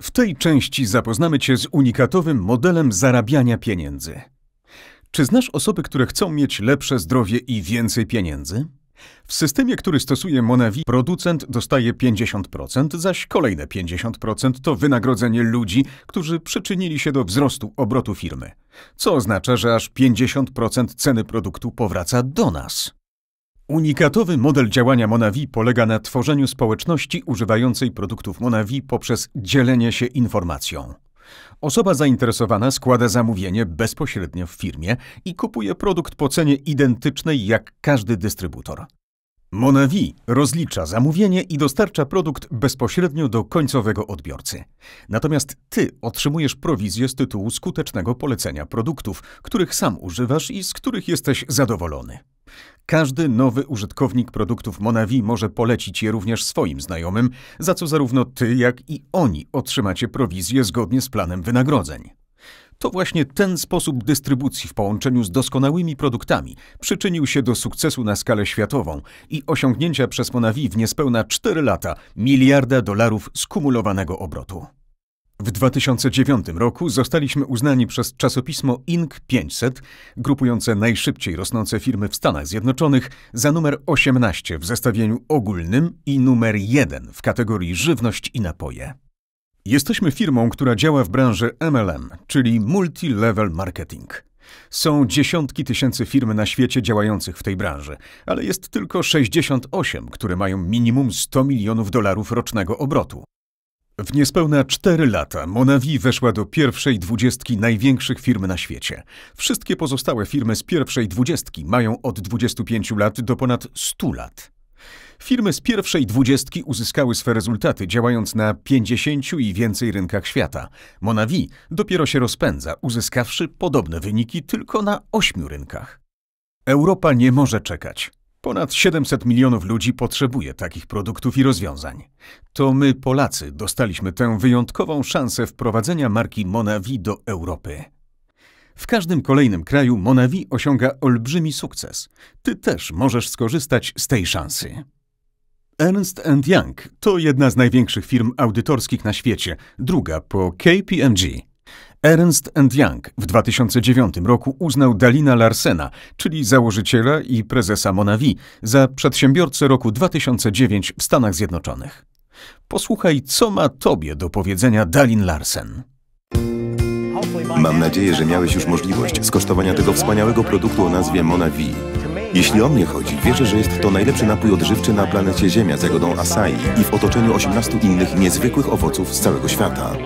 W tej części zapoznamy Cię z unikatowym modelem zarabiania pieniędzy. Czy znasz osoby, które chcą mieć lepsze zdrowie i więcej pieniędzy? W systemie, który stosuje Monavi, producent dostaje 50%, zaś kolejne 50% to wynagrodzenie ludzi, którzy przyczynili się do wzrostu obrotu firmy. Co oznacza, że aż 50% ceny produktu powraca do nas. Unikatowy model działania Monavi polega na tworzeniu społeczności używającej produktów Monavi poprzez dzielenie się informacją. Osoba zainteresowana składa zamówienie bezpośrednio w firmie i kupuje produkt po cenie identycznej jak każdy dystrybutor. Monavi rozlicza zamówienie i dostarcza produkt bezpośrednio do końcowego odbiorcy. Natomiast ty otrzymujesz prowizję z tytułu skutecznego polecenia produktów, których sam używasz i z których jesteś zadowolony. Każdy nowy użytkownik produktów Monavi może polecić je również swoim znajomym, za co zarówno ty, jak i oni otrzymacie prowizję zgodnie z planem wynagrodzeń. To właśnie ten sposób dystrybucji w połączeniu z doskonałymi produktami przyczynił się do sukcesu na skalę światową i osiągnięcia przez Monavi w niespełna 4 lata miliarda dolarów skumulowanego obrotu. W 2009 roku zostaliśmy uznani przez czasopismo Inc. 500, grupujące najszybciej rosnące firmy w Stanach Zjednoczonych, za numer 18 w zestawieniu ogólnym i numer 1 w kategorii żywność i napoje. Jesteśmy firmą, która działa w branży MLM, czyli Multi-Level Marketing. Są dziesiątki tysięcy firm na świecie działających w tej branży, ale jest tylko 68, które mają minimum 100 milionów dolarów rocznego obrotu. W niespełna 4 lata Monavi weszła do pierwszej dwudziestki największych firm na świecie. Wszystkie pozostałe firmy z pierwszej dwudziestki mają od 25 lat do ponad 100 lat. Firmy z pierwszej dwudziestki uzyskały swe rezultaty działając na 50 i więcej rynkach świata. Monavi dopiero się rozpędza, uzyskawszy podobne wyniki tylko na 8 rynkach. Europa nie może czekać. Ponad 700 milionów ludzi potrzebuje takich produktów i rozwiązań. To my, Polacy, dostaliśmy tę wyjątkową szansę wprowadzenia marki Monavi do Europy. W każdym kolejnym kraju Monavi osiąga olbrzymi sukces. Ty też możesz skorzystać z tej szansy. Ernst Young to jedna z największych firm audytorskich na świecie, druga po KPMG. Ernst Young w 2009 roku uznał Dalina Larsena, czyli założyciela i prezesa Monavi, za przedsiębiorcę roku 2009 w Stanach Zjednoczonych. Posłuchaj, co ma tobie do powiedzenia Dalin Larsen. Mam nadzieję, że miałeś już możliwość skosztowania tego wspaniałego produktu o nazwie Monavi. Jeśli o mnie chodzi, wierzę, że jest to najlepszy napój odżywczy na planecie Ziemia z jagodą acai i w otoczeniu 18 innych niezwykłych owoców z całego świata.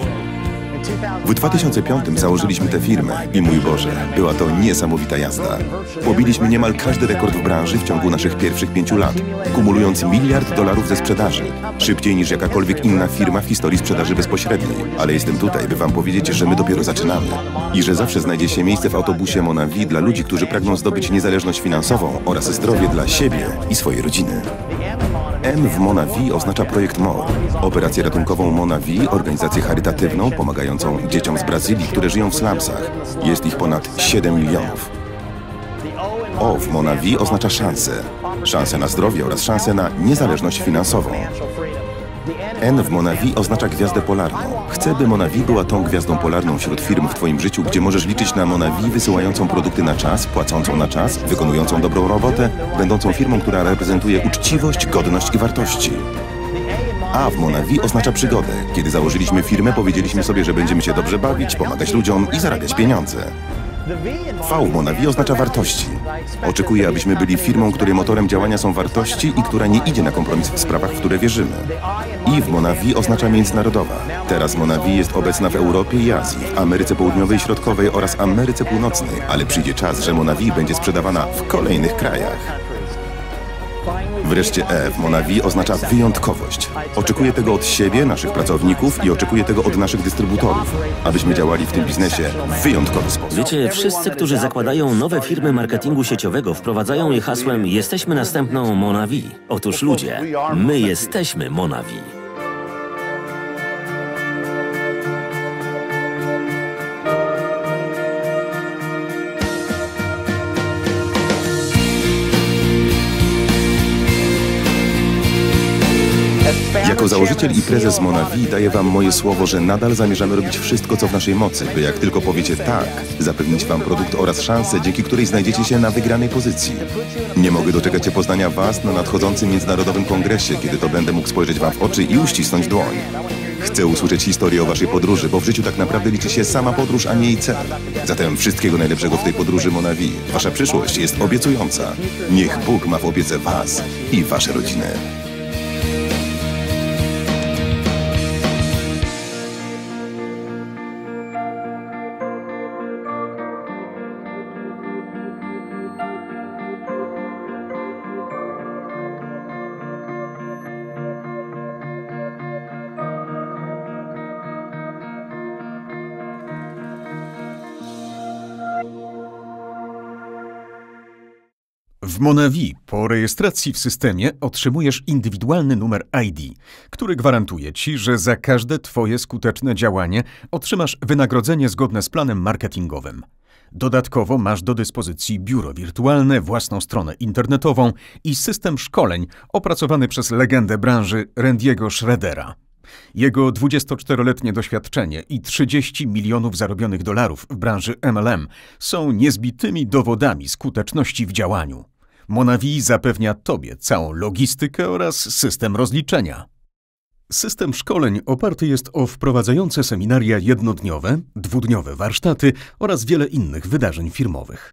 W 2005 założyliśmy tę firmę i mój Boże, była to niesamowita jazda. Pobiliśmy niemal każdy rekord w branży w ciągu naszych pierwszych pięciu lat, kumulując miliard dolarów ze sprzedaży. Szybciej niż jakakolwiek inna firma w historii sprzedaży bezpośredniej. Ale jestem tutaj, by wam powiedzieć, że my dopiero zaczynamy. I że zawsze znajdzie się miejsce w autobusie Monavi dla ludzi, którzy pragną zdobyć niezależność finansową oraz zdrowie dla siebie i swojej rodziny. M w Monavi oznacza projekt MOR, operację ratunkową Monavi, organizację charytatywną pomagającą dzieciom z Brazylii, które żyją w slumsach. Jest ich ponad 7 milionów. O w Monavi oznacza szansę. Szansę na zdrowie oraz szansę na niezależność finansową. N w Monavi oznacza gwiazdę polarną. Chcę, by Monavi była tą gwiazdą polarną wśród firm w Twoim życiu, gdzie możesz liczyć na Monavi wysyłającą produkty na czas, płacącą na czas, wykonującą dobrą robotę, będącą firmą, która reprezentuje uczciwość, godność i wartości. A w Monavi oznacza przygodę. Kiedy założyliśmy firmę, powiedzieliśmy sobie, że będziemy się dobrze bawić, pomagać ludziom i zarabiać pieniądze. V Monavi oznacza wartości. Oczekuję, abyśmy byli firmą, której motorem działania są wartości i która nie idzie na kompromis w sprawach, w które wierzymy. I w Monavi oznacza międzynarodowa. Teraz Monavi jest obecna w Europie i Azji, Ameryce Południowej i Środkowej oraz Ameryce Północnej, ale przyjdzie czas, że Monavi będzie sprzedawana w kolejnych krajach. Wreszcie E w Monavi oznacza wyjątkowość. Oczekuję tego od siebie, naszych pracowników i oczekuję tego od naszych dystrybutorów, abyśmy działali w tym biznesie w wyjątkowy sposób. Wiecie, wszyscy, którzy zakładają nowe firmy marketingu sieciowego, wprowadzają je hasłem Jesteśmy następną Monavi. Otóż ludzie, my jesteśmy Monavi. Jako założyciel i prezes Monavi daję wam moje słowo, że nadal zamierzamy robić wszystko, co w naszej mocy, by jak tylko powiecie tak, zapewnić wam produkt oraz szansę, dzięki której znajdziecie się na wygranej pozycji. Nie mogę doczekać się poznania was na nadchodzącym międzynarodowym kongresie, kiedy to będę mógł spojrzeć wam w oczy i uścisnąć dłoń. Chcę usłyszeć historię o waszej podróży, bo w życiu tak naprawdę liczy się sama podróż, a nie jej cel. Zatem wszystkiego najlepszego w tej podróży Monavi. Wasza przyszłość jest obiecująca. Niech Bóg ma w opiece was i wasze rodziny. W Monavi po rejestracji w systemie otrzymujesz indywidualny numer ID, który gwarantuje ci, że za każde twoje skuteczne działanie otrzymasz wynagrodzenie zgodne z planem marketingowym. Dodatkowo masz do dyspozycji biuro wirtualne, własną stronę internetową i system szkoleń opracowany przez legendę branży Randiego Schroedera. Jego 24-letnie doświadczenie i 30 milionów zarobionych dolarów w branży MLM są niezbitymi dowodami skuteczności w działaniu. Monavi zapewnia Tobie całą logistykę oraz system rozliczenia. System szkoleń oparty jest o wprowadzające seminaria jednodniowe, dwudniowe warsztaty oraz wiele innych wydarzeń firmowych.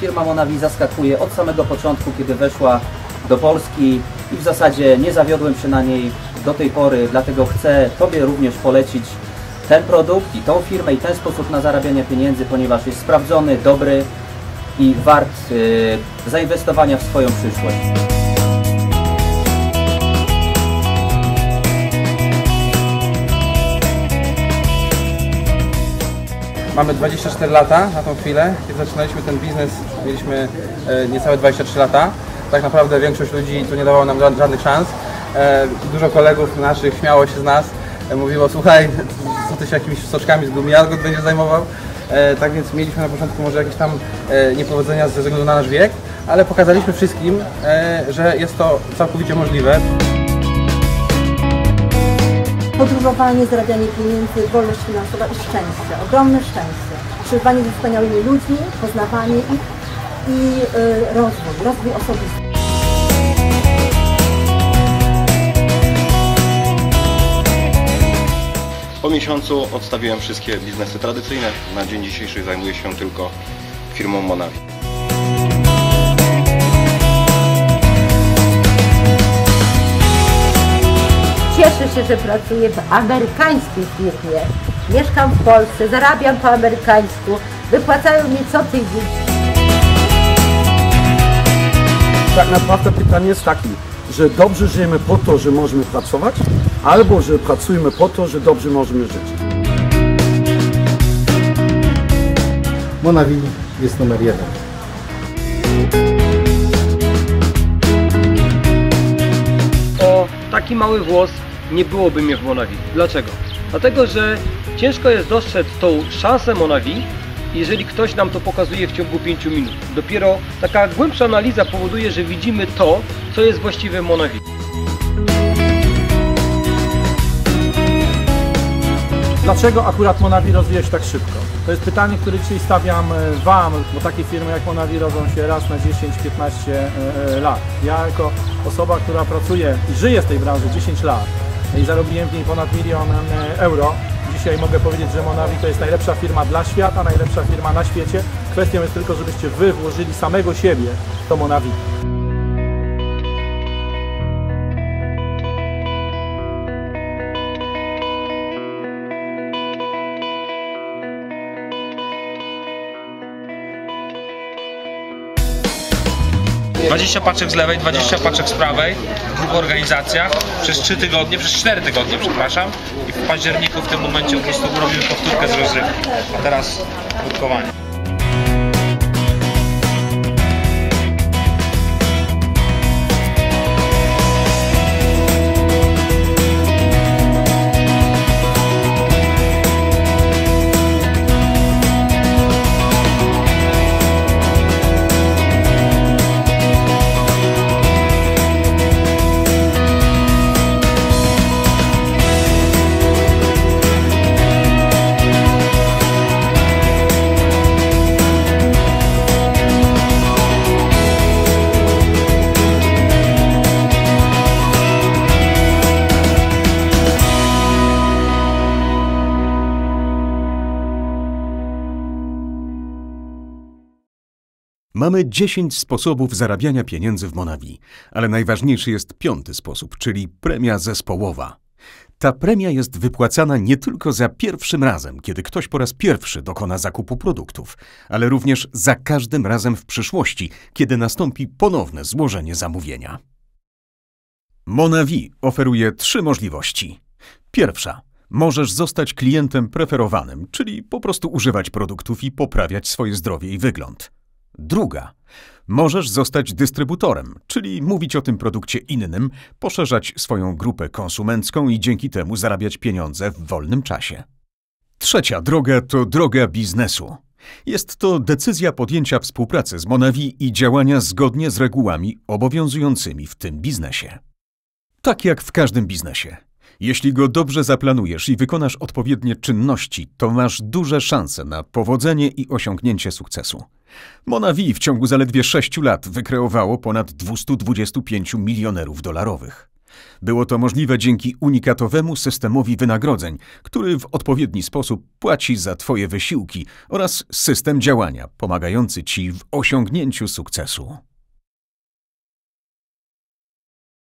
Firma Monavi zaskakuje od samego początku, kiedy weszła do Polski i w zasadzie nie zawiodłem się na niej do tej pory, dlatego chcę Tobie również polecić ten produkt i tą firmę i ten sposób na zarabianie pieniędzy, ponieważ jest sprawdzony, dobry i wart y, zainwestowania w swoją przyszłość. Mamy 24 lata na tą chwilę. Kiedy zaczynaliśmy ten biznes, mieliśmy e, niecałe 23 lata. Tak naprawdę większość ludzi tu nie dawało nam ża- żadnych szans. E, Dużo kolegów naszych śmiało się z nas, e, mówiło słuchaj, co ty się jakimiś soczkami z gumy jagód będziesz zajmował. E, Tak więc mieliśmy na początku może jakieś tam niepowodzenia ze względu na nasz wiek, ale pokazaliśmy wszystkim, że jest to całkowicie możliwe. podróżowanie, zarabianie pieniędzy, wolność finansowa i szczęście, ogromne szczęście. Przebywanie ze wspaniałymi ludźmi, poznawanie ich i rozwój, rozwój osobisty. Po miesiącu odstawiłem wszystkie biznesy tradycyjne. Na dzień dzisiejszy zajmuję się tylko firmą Monavi. Cieszę się, że pracuję w amerykańskiej firmie. Mieszkam w Polsce, zarabiam po amerykańsku, wypłacają mi co tydzień. Tak naprawdę pytanie jest takie, że dobrze żyjemy po to, że możemy pracować, albo że pracujemy po to, że dobrze możemy żyć. Monavi jest numer jeden. o taki mały włos nie byłoby mnie w Monavi. Dlaczego? Dlatego, że ciężko jest dostrzec tą szansę Monavi, jeżeli ktoś nam to pokazuje w ciągu 5 minut. Dopiero taka głębsza analiza powoduje, że widzimy to, co jest właściwe Monavi. Dlaczego akurat Monavi rozwija się tak szybko? To jest pytanie, które dzisiaj stawiam e, Wam, bo takie firmy jak Monavi rodzą się raz na 10-15 e, lat. Ja jako osoba, która pracuje i żyje z tej branży 10 lat i zarobiłem w niej ponad milion e, euro, dzisiaj mogę powiedzieć, że Monavi to jest najlepsza firma dla świata, najlepsza firma na świecie. Kwestią jest tylko, żebyście Wy włożyli samego siebie do Monavi. Dwadzieścia paczek z lewej, 20 paczek z prawej, w dwóch organizacjach przez 3 tygodnie, przez 4 tygodnie, przepraszam. I w październiku w tym momencie po prostu robimy powtórkę z rozrywki. A teraz krótkowanie. Mamy 10 sposobów zarabiania pieniędzy w Monavi, ale najważniejszy jest piąty sposób, czyli premia zespołowa. Ta premia jest wypłacana nie tylko za pierwszym razem, kiedy ktoś po raz pierwszy dokona zakupu produktów, ale również za każdym razem w przyszłości, kiedy nastąpi ponowne złożenie zamówienia. Monavi oferuje trzy możliwości. Pierwsza. Możesz zostać klientem preferowanym, czyli po prostu używać produktów i poprawiać swoje zdrowie i wygląd. Druga. Możesz zostać dystrybutorem, czyli mówić o tym produkcie innym, poszerzać swoją grupę konsumencką i dzięki temu zarabiać pieniądze w wolnym czasie. Trzecia droga to droga biznesu. Jest to decyzja podjęcia współpracy z Monavi i działania zgodnie z regułami obowiązującymi w tym biznesie. Tak jak w każdym biznesie. Jeśli go dobrze zaplanujesz i wykonasz odpowiednie czynności, to masz duże szanse na powodzenie i osiągnięcie sukcesu. Monavi w ciągu zaledwie 6 lat wykreowało ponad 225 milionerów dolarowych. Było to możliwe dzięki unikatowemu systemowi wynagrodzeń, który w odpowiedni sposób płaci za Twoje wysiłki oraz system działania pomagający Ci w osiągnięciu sukcesu.